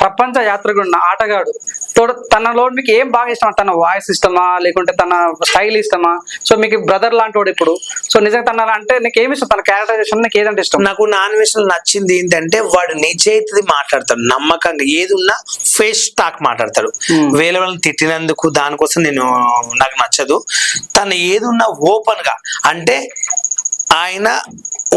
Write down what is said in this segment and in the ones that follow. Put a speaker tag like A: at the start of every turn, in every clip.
A: ప్రపంచ యాత్రికుడు ఆటగాడు. తోడు తనలో మీకు ఏం బాగా ఇష్టం? తన వాయిస్ ఇష్టమా? లేకుంటే తన స్టైల్ ఇష్టమా? సో మీకు బ్రదర్ లాంటి వాడు ఇప్పుడు సో నిజంగా తన అంటే నీకు ఏమి ఇష్టం? తన క్యారెక్టరైజేషన్ నీకు ఏదంటే ఇష్టం?
B: నాకు నాన్ వెజ్ నచ్చింది ఏంటంటే వాడు నిజాయితీ మాట్లాడతాడు నమ్మకంగా ఏది ఉన్నా ఫేస్ టాక్ మాట్లాడతాడు. వాళ్ళని తిట్టినందుకు దానికోసం నేను నాకు నచ్చదు. తను ఏది ఉన్నా ఓపెన్గా అంటే ఆయన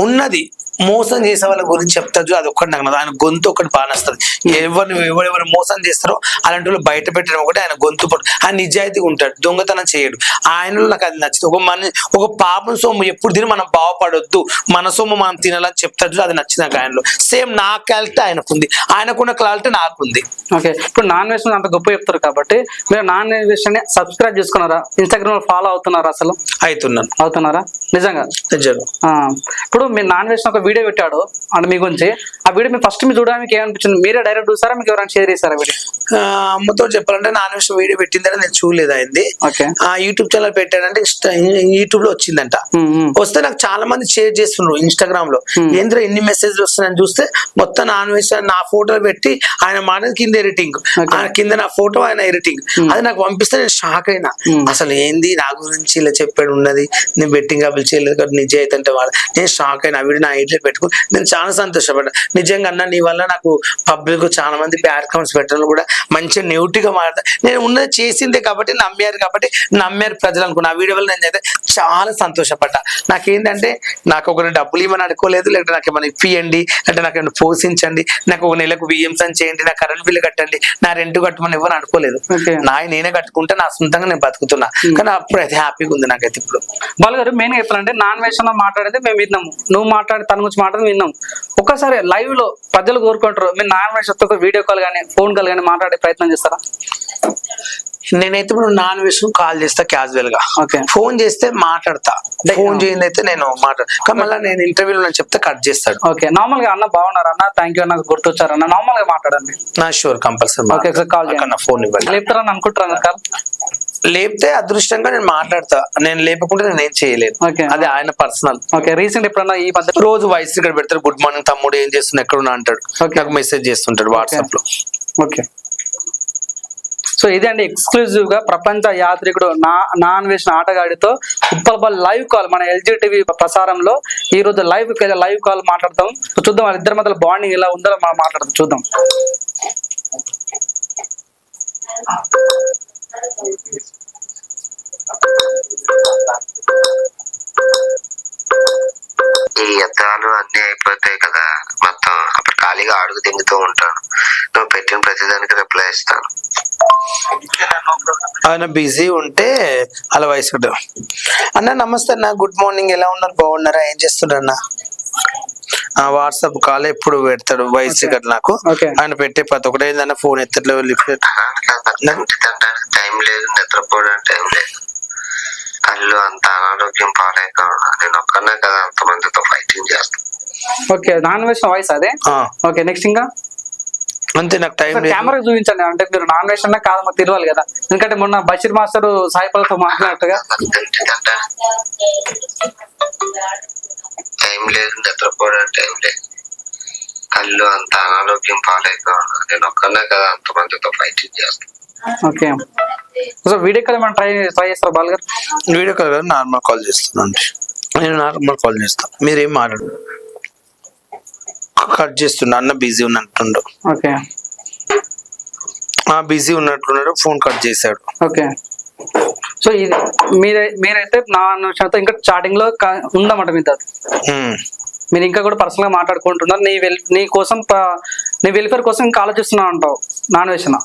B: ఉన్నది మోసం చేసే వాళ్ళ గురించి చెప్తాడు అది ఒక్కటి నాకు. ఆయన గొంతు ఒకటి బాగా నస్తుంది ఎవరిని ఎవరెవరు మోసం చేస్తారో అలాంటి వాళ్ళు బయట పెట్టడం ఒకటి ఆయన గొంతు పొట్టు. ఆయన నిజాయితీగా ఉంటాడు. దొంగతనం చేయడు. ఆయనలో నాకు అది నచ్చింది. ఒక మన ఒక పాపం సొమ్ము ఎప్పుడు తిని మనం బాగుపడొద్దు. మన సొమ్ము మనం తినాలని చెప్తాడు. అది నచ్చింది నాకు ఆయనలో. సేమ్ నా క్వాలిటీ ఆయనకుంది. ఆయనకున్న క్వాలిటీ నాకుంది.
A: ఓకే. ఇప్పుడు నాన్ వెజ్ అంత గొప్ప చెప్తారు కాబట్టి మీరు నాన్ వెజ్ని సబ్స్క్రైబ్ చేసుకున్నారా? ఇన్స్టాగ్రామ్లో ఫాలో అవుతున్నారా అసలు?
B: అవుతున్నాను.
A: అవుతున్నారా? నిజంగా?
B: నిజంగా.
A: ఇప్పుడు మీరు నాన్ వెజ్ ఒక వీడియో పెట్టాడు అంటే మీ గురించి. ఆ వీడియో మీరు ఫస్ట్ మీరు చూడడానికి ఏమనిపించింది? మీరే డైరెక్ట్ చూసారా? మీకు ఎవరైనా షేర్ చేశారా వీడియో?
B: అమ్మతో చెప్పాలంటే నాన్ వెజ్ వీడియో పెట్టిందని నేను చూడలేదు అయింది. ఆ యూట్యూబ్ ఛానల్ ఇన్స్టా యూట్యూబ్లో వచ్చిందంట. వస్తే నాకు చాలా మంది షేర్ చేస్తున్నారు ఇన్స్టాగ్రామ్లో. ఏంద్ర ఎన్ని మెసేజ్లు వస్తున్నాయని చూస్తే మొత్తం నాన్ వెజ్ నా ఫోటో పెట్టి ఆయన మాట కింద ఎడిటింగ్ కింద నా ఫోటో ఆయన ఎడిటింగ్ అది నాకు పంపిస్తే నేను షాక్ అయినా. అసలు ఏంది నా గురించి ఇలా చెప్పాడు ఉన్నది? నేను బెట్టింగ్ అప్పులు చేయలేదు కాబట్టి నిజాయితీ అంటే వాడు. నేను షాక్ అయినా. వీడు నా ఇంట్లో పెట్టుకుని నేను చాలా సంతోషపడ్డా. నిజంగా అన్న నీ వల్ల నాకు పబ్లిక్ చాలా మంది బ్యాడ్ కమెంట్స్ పెట్టడం కూడా మంచి న్యూట్గా గా మాట్లాడతా నేను ఉన్నది చేసిందే కాబట్టి నమ్మారు కాబట్టి నమ్మారు ప్రజలు అనుకున్నా. ఆ వీడియో వల్ల నేను అయితే చాలా సంతోషపడ్డా. నాకేంటంటే నాకు ఒకరి డబ్బులు ఇవ్వని అనుకోలేదు లేకపోతే నాకు ఏమైనా ఇప్పియండి అంటే నాకు ఏమైనా పోషించండి నాకు ఒక నెలకు బియ్యం సంచి చేయండి నా కరెంట్ బిల్లు కట్టండి నా రెంట్ కట్టమని ఇవ్వని అనుకోలేదు. నా నేనే కట్టుకుంటే నా సొంతంగా నేను బతుకుతున్నా. కానీ అప్పుడు అయితే హ్యాపీగా ఉంది నాకైతే ఇప్పుడు.
A: బాలు గారు మెయిన్ చెప్పాలంటే నాన్ వెజ్లో మాట్లాడేది మేము విన్నాము. నువ్వు మాట్లాడి తన గురించి మాట్లాడి విన్నాం ఒక్కసారి లైవ్లో ప్రజలు కోరుకుంటారు మీరు నాన్ వెజ్ వీడియో కాల్ కానీ ఫోన్ కాల్ కానీ మాట్లాడే ప్రయత్నం చేస్తారా?
B: నేనైతే ఇప్పుడు నాన్ వెజ్ కాల్ చేస్తా క్యాజువల్గా.
A: ఓకే
B: ఫోన్ చేస్తే మాట్లాడతా. ఫోన్ చేయండి అయితే నేను మాట్లాడు కానీ మళ్ళీ నేను ఇంటర్వ్యూలో చెప్తే కట్ చేస్తాడు.
A: ఓకే నార్మల్గా అన్న బాగున్నారు అన్న? థ్యాంక్ యూ అన్న. గుర్తొచ్చారు అన్న? నార్మల్గా మాట్లాడండి.
B: నా షూర్ కంపల్సరీ
A: call చేయండి.
B: ఫోన్ ఇవ్వండి.
A: లేపుతారని అనుకుంటారా కాల్
B: లేపితే అదృష్టంగా నేను మాట్లాడతా. నేను లేపకుంటే నేను ఏం చేయలేను.
A: Okay.
B: అది ఆయన పర్సనల్
A: ఓకే రీసెంట్ ఎప్పుడన్నా ఈ మధ్య
B: రోజు వాయిస్ ఇక్కడ పెడతారు గుడ్ మార్నింగ్ తమ్ముడు ఏం చేస్తున్నా ఎక్కడ ఉన్నా అంటాడు. నాకు మెసేజ్ చేస్తుంటాడు వాట్సాప్లో.
A: ఓకే సో ఇదే అండి ఎక్స్క్లూజివ్గా ప్రపంచ యాత్రికుడు నా నాన్ వేసిన ఆటగాడితో ఉప్పల్బల్ లైవ్ కాల్ మన ఎల్జీ టీవీ ప్రసారంలో. ఈ రోజు లైవ్ లైవ్ కాల్ మాట్లాడతాం. చూద్దాం వాళ్ళిద్దరి మధ్య బాండింగ్ ఎలా ఉందో మనం మాట్లాడదాం. చూద్దాం.
C: ఈ యుద్ధాలు అన్ని అయిపోతాయి కదా. మొత్తం అప్పుడు ఖాళీగా అడుగు తింగుతూ ఉంటాను. నువ్వు పెట్టిన ప్రతిదానికి రిప్లై ఇస్తాను.
B: ఆయన బిజీ ఉంటే అలా వయసు అన్న నమస్తే అన్న గుడ్ మార్నింగ్. ఎలా ఉన్నారు? బాగున్నారా? ఏం చేస్తున్నారు అన్న వాట్సాప్ కాల్ ఎప్పుడు పెడతాడు వయసు ఇక్కడ నాకు. ఆయన పెట్టే ప్రతి ఒక్కటి ఏంటన్నా ఫోన్ ఎత్తట్లో లిఫ్ట్
C: టైం లేదు నిద్రపోవడానికి టైం లేదు. కళ్ళు అంత అనారోగ్యం పాలేక నేను ఒక్కనే కదా అంతమందితో ఫైటింగ్ చేస్తాను
A: ఓకే నాన్ వెజ్ వాయిస్ అదే? ఓకే నెక్స్ట్ ఇంకా?
B: అంతే నాకు టైం లేదు.
A: కెమెరా చూపించండి అంటే మీరు నాన్ వెజ్ అన్నా కాదు మాకు తెలియాలి కదా. ఎందుకంటే మొన్న బషీర్ మాస్టర్ సాయిపాలతో మాట్లాడినట్టుగా.
C: తింటే టైం లేదు నిద్రపోవడానికి టైం లేదు. కళ్ళు అంత అనారోగ్యం పాలేక ఉన్నా నేను ఒక్కనే కదా అంతమందితో ఫైటింగ్ చేస్తాను
A: ఓకే. సో వీడియో కాల్ ఏమైనా ట్రై ట్రై చేస్తారా బాల్ గారు?
B: వీడియో కాల్ కాదు నార్మల్ కాల్ చేస్తున్నాను నేను నార్మల్ కాల్ చేస్తాను మీరేం మాట్లాడు కట్ చేస్తున్నా అన్న బిజీ ఉన్నట్టుండు.
A: ఓకే.
B: బిజీ ఉన్నట్లున్నాడు ఫోన్ కట్ చేశాడు.
A: ఓకే. సో ఇది మీరే మీరైతే నా విషయంతో ఇంకా చాటింగ్లో ఉందన్నమాట మీతో. మీరు ఇంకా కూడా పర్సనల్గా మాట్లాడుకుంటున్నారు నీ వెల్ నీ కోసం నీ వెల్ఫేర్ కోసం ఇంకా ఆలోచిస్తున్నావు అంటావు నాన్ వేసిన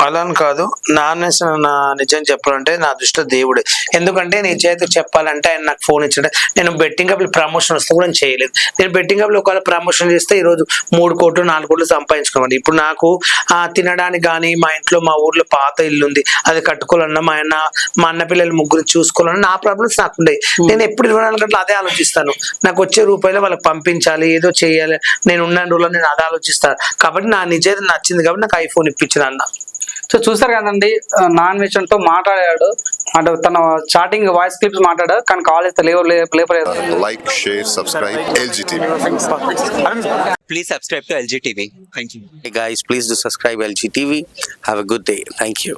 B: అలా కాదు. నాన్న నా నిజం చెప్పాలంటే నా దృష్టిలో దేవుడే. ఎందుకంటే నిజాయితీ చెప్పాలంటే ఆయన నాకు ఫోన్ ఇచ్చాడు. నేను బెట్టింగ్ అప్ ప్రమోషన్ వస్తే కూడా నేను చేయలేదు. నేను బెట్టింగ్ అప్ ఒకవేళ ప్రమోషన్ చేస్తే ఈ రోజు మూడు కోట్లు నాలుగు కోట్లు సంపాదించుకోవాలి ఇప్పుడు నాకు ఆ తినడానికి కానీ మా ఇంట్లో మా ఊర్లో పాత ఇల్లు ఉంది. అది కట్టుకోవాలన్నా మా అన్న మా అన్న పిల్లలు ముగ్గురు చూసుకోవాలన్నా నా ప్రాబ్లమ్స్ నాకు ఉండేవి. నేను ఎప్పుడు ఇరవై నాలుగు గంటలు అదే ఆలోచిస్తాను. నాకు వచ్చే రూపాయలు వాళ్ళకి పంపించాలి ఏదో చేయాలి. నేను ఉన్న రోజుల్లో నేను అదే ఆలోచిస్తాను. కాబట్టి నా నిజాయితీ నచ్చింది కాబట్టి నాకు ఐఫోన్ ఇప్పించిన అన్న.
A: సో చూస్తారు కదండి నాన్ వెజ్ అంటూ మాట్లాడాడు. అంటే తన చాటింగ్ వాయిస్ క్లిప్స్ మాట్లాడాడు కానీ కాలేజ్ లేవు లేపలేదు.
D: Like share subscribe
E: LG TV please subscribe to LG TV
F: thank you guys please do subscribe LG TV have a good day thank you